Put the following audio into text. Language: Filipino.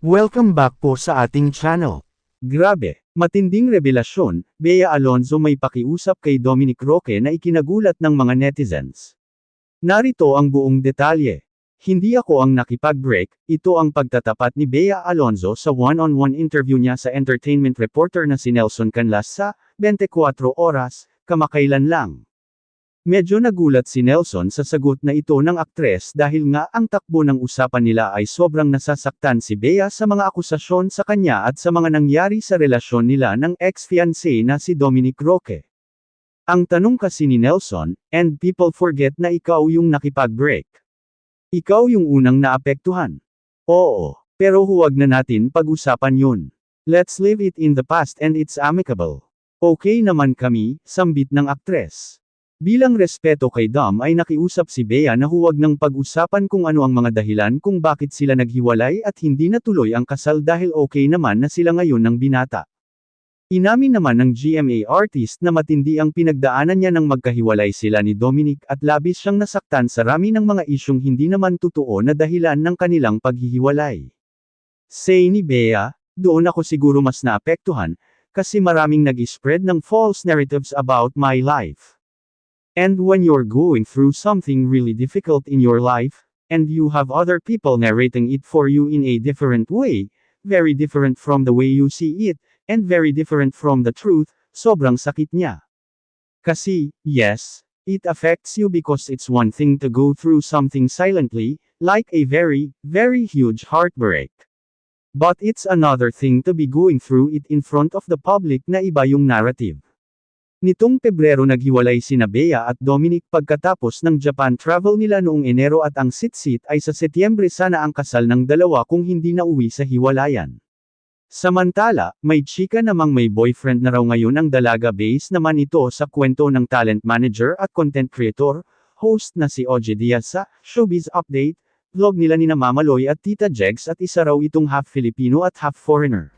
Welcome back po sa ating channel. Grabe, matinding revelasyon, Bea Alonzo may pakiusap kay Dominic Roque na ikinagulat ng mga netizens. Narito ang buong detalye. Hindi ako ang nakipag-break, ito ang pagtatapat ni Bea Alonzo sa one-on-one interview niya sa entertainment reporter na si Nelson Canlas sa 24 oras, kamakailan lang. Medyo nagulat si Nelson sa sagot na ito ng aktres dahil nga ang takbo ng usapan nila ay sobrang nasasaktan si Bea sa mga akusasyon sa kanya at sa mga nangyari sa relasyon nila ng ex-fiancé na si Dominic Roque. Ang tanong kasi ni Nelson, and people forget na ikaw yung nakipag-break. Ikaw yung unang naapektuhan. Oo, pero huwag na natin pag-usapan yun. Let's leave it in the past and it's amicable. Okay naman kami, sambit ng aktres. Bilang respeto kay Dom ay nakiusap si Bea na huwag nang pag-usapan kung ano ang mga dahilan kung bakit sila naghiwalay at hindi natuloy ang kasal dahil okay naman na sila ngayon ng binata. Inamin naman ng GMA artist na matindi ang pinagdaanan niya nang magkahiwalay sila ni Dominic at labis siyang nasaktan sa rami ng mga isyong hindi naman totoo na dahilan ng kanilang paghihiwalay. Say ni Bea, doon ako siguro mas naapektuhan, kasi maraming nag-spread ng false narratives about my life. And when you're going through something really difficult in your life, and you have other people narrating it for you in a different way, very different from the way you see it, and very different from the truth, sobrang sakit niya. Kasi, yes, it affects you because it's one thing to go through something silently, like a very, very huge heartbreak. But it's another thing to be going through it in front of the public na iba yung narrative. Nitong Pebrero naghiwalay sina Bea at Dominic pagkatapos ng Japan travel nila noong Enero at ang sit-sit ay sa Setyembre sana ang kasal ng dalawa kung hindi na uwi sa hiwalayan. Samantala, may chika namang may boyfriend na raw ngayon ang dalaga base naman ito sa kwento ng talent manager at content creator, host na si Oje Diaz sa Showbiz Update, vlog nila ni Mama Loy at Tita Jegs at isa raw itong half Filipino at half foreigner.